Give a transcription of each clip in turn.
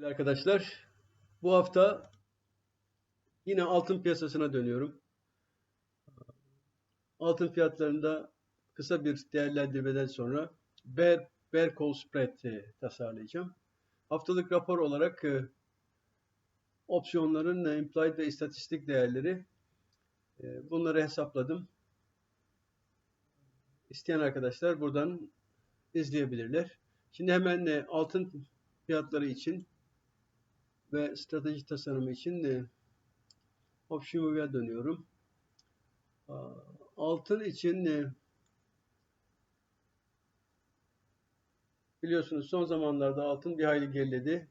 Değerli arkadaşlar, bu hafta yine altın piyasasına dönüyorum. Altın fiyatlarında kısa bir değerlendirmeden sonra bear, bear call spread e, tasarlayacağım. Haftalık rapor olarak e, opsiyonların e, implied ve istatistik değerleri bunları hesapladım. İsteyen arkadaşlar buradan izleyebilirler. Şimdi hemen altın fiyatları için ve strateji tasarımı için de Option'a dönüyorum. Altın için de biliyorsunuz son zamanlarda altın bir hayli geriledi.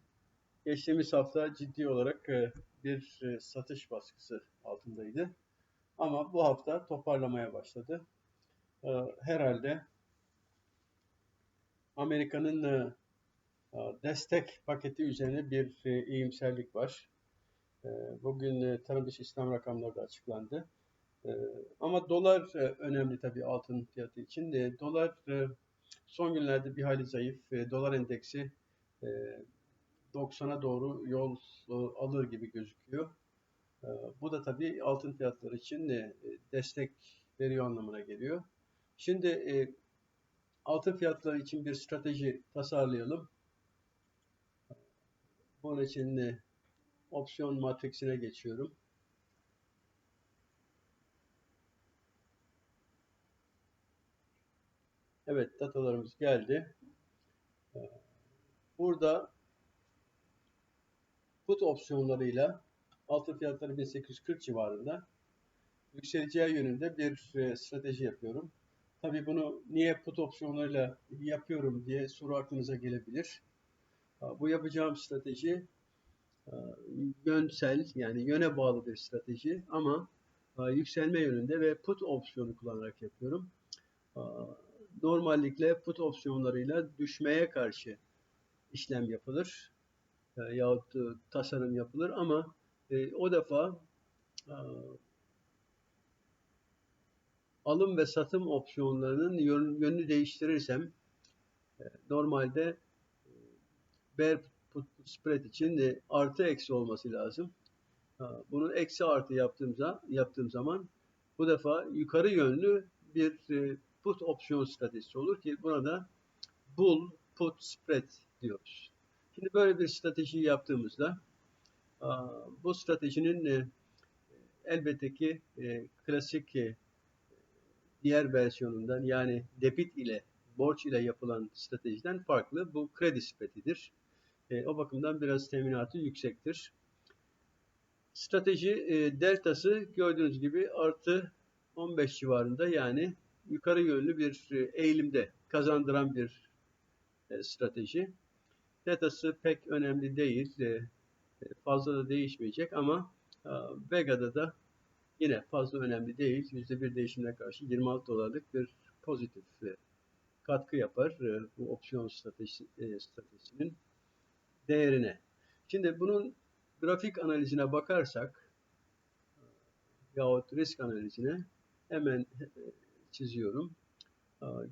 Geçtiğimiz hafta ciddi olarak e, bir e, satış baskısı altındaydı. Ama bu hafta toparlamaya başladı. E, herhalde Amerika'nın destek paketi üzerine bir e, iyimserlik var. E, bugün e, tarım dışı İslam rakamları da açıklandı. Ama dolar önemli tabii altın fiyatı için. Dolar son günlerde bir hayli zayıf. Dolar endeksi 90'a doğru yol alır gibi gözüküyor. Bu da tabii altın fiyatları için destek veriyor anlamına geliyor. Şimdi altın fiyatları için bir strateji tasarlayalım. Bunun için de opsiyon matriksine geçiyorum. Evet, datalarımız geldi. Burada put opsiyonlarıyla altın fiyatları 1840 civarında yükseleceği yönünde bir e, strateji yapıyorum. Tabii bunu niye put opsiyonlarıyla yapıyorum diye soru aklınıza gelebilir. Bu yapacağım strateji e, yönsel yani yöne bağlı bir strateji ama e, yükselme yönünde ve put opsiyonu kullanarak yapıyorum. E, normallikle put opsiyonlarıyla düşmeye karşı işlem yapılır yahut tasarım yapılır ama o defa alım ve satım opsiyonlarının yönünü değiştirirsem normalde bear spread için de artı eksi olması lazım. Bunun eksi artı yaptığım, yaptığım zaman bu defa yukarı yönlü bir e, put opsiyon stratejisi olur ki buna da bull put spread diyoruz. Şimdi böyle bir strateji yaptığımızda bu stratejinin e, elbette ki e, klasik diğer versiyonundan yani debit ile borç ile yapılan stratejiden farklı. Bu kredi spreadidir. E, o bakımdan biraz teminatı yüksektir. Strateji e, deltası gördüğünüz gibi artı 15 civarında yani yukarı yönlü bir e, eğilimde kazandıran bir e, strateji. Deltası pek önemli değil. E, fazla da değişmeyecek ama e, Vega'da da yine fazla önemli değil. %1 değişimine karşı 26 dolarlık bir pozitif e, katkı yapar e, bu opsiyon stratejisi, e, stratejisinin değerine. Şimdi bunun grafik analizine bakarsak yahut risk analizine hemen çiziyorum.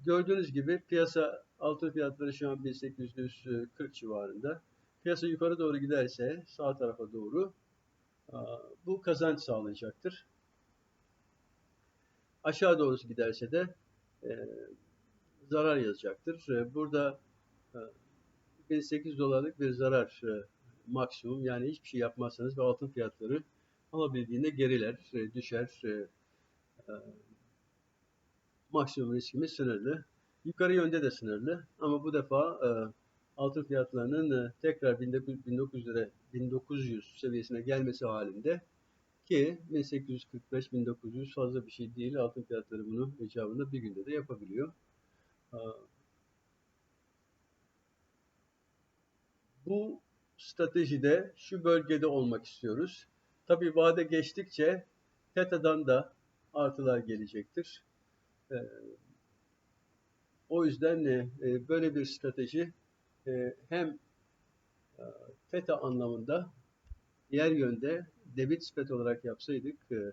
Gördüğünüz gibi piyasa altın fiyatları şu an 1840 civarında. Piyasa yukarı doğru giderse sağ tarafa doğru bu kazanç sağlayacaktır. Aşağı doğrusu giderse de zarar yazacaktır. E, burada 8 dolarlık bir zarar e, maksimum. Yani hiçbir şey yapmazsanız ve altın fiyatları alabildiğinde geriler, e, düşer. E, maksimum riskimiz sınırlı. Yukarı yönde de sınırlı ama bu defa altın fiyatlarının tekrar 1900 lira 1900 seviyesine gelmesi halinde ki 1845-1900 fazla bir şey değil. Altın fiyatları bunu icabında bir günde de yapabiliyor. E, bu stratejide şu bölgede olmak istiyoruz. Tabii vade geçtikçe TETA'dan da artılar gelecektir. Ee, o yüzden e, böyle bir strateji e, hem e, TETA anlamında diğer yönde debit spread olarak yapsaydık e,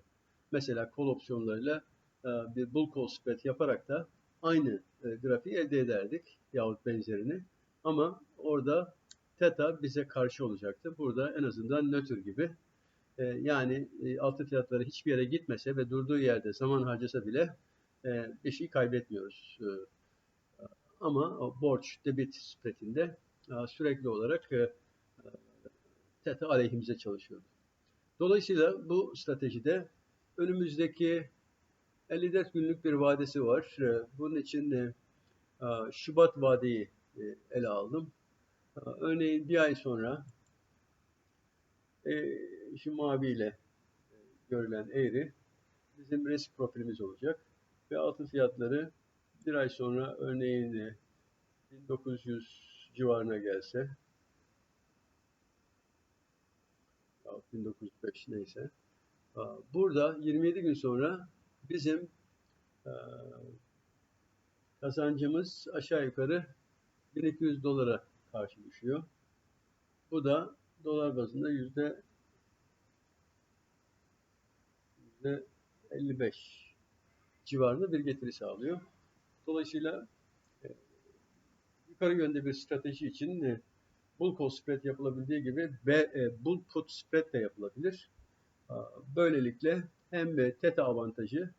mesela kol opsiyonlarıyla e, bir bull call spread yaparak da aynı e, grafiği elde ederdik yahut benzerini. Ama orada Teta bize karşı olacaktı. Burada en azından nötr gibi. E, yani e, altın fiyatları hiçbir yere gitmese ve durduğu yerde zaman harcasa bile e, bir şey kaybetmiyoruz. E, ama o borç debit spreadinde e, sürekli olarak e, teta aleyhimize çalışıyordu. Dolayısıyla bu stratejide önümüzdeki 54 günlük bir vadesi var. E, Bunun için e, e, Şubat vadeyi e, ele aldım. E, Örneğin bir ay sonra e, şu maviyle e, görülen eğri bizim risk profilimiz olacak. Ve altın fiyatları bir ay sonra örneğin e, 1900 civarına gelse yahut 1905 neyse burada 27 gün sonra bizim e, kazancımız aşağı yukarı 1200 dolara karşı düşüyor. Bu da dolar bazında yüzde yüzde 55 civarında bir getiri sağlıyor. Dolayısıyla e, yukarı yönde bir strateji için e, bull call spread yapılabildiği gibi ve e, bull put spread de yapılabilir. Böylelikle hem e, teta avantajı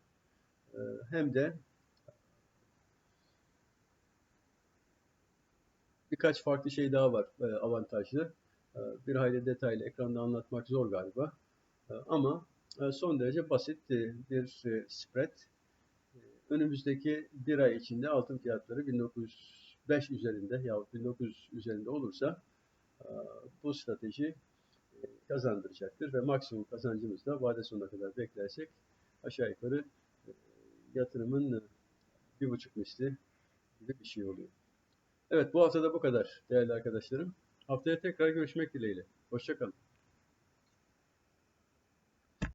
hem de birkaç farklı şey daha var e, avantajlı. E, Bir hayli detaylı ekranda anlatmak zor galiba. E, Ama e, son derece basit e, bir e, spread. E, Önümüzdeki bir ay içinde altın fiyatları 1905 üzerinde yahut 1900 üzerinde olursa e, bu strateji e, kazandıracaktır ve maksimum kazancımız da vade sonuna kadar beklersek aşağı yukarı e, yatırımın e, bir buçuk misli gibi bir şey oluyor. Evet bu hafta da bu kadar değerli arkadaşlarım. Haftaya tekrar görüşmek dileğiyle. Hoşçakalın.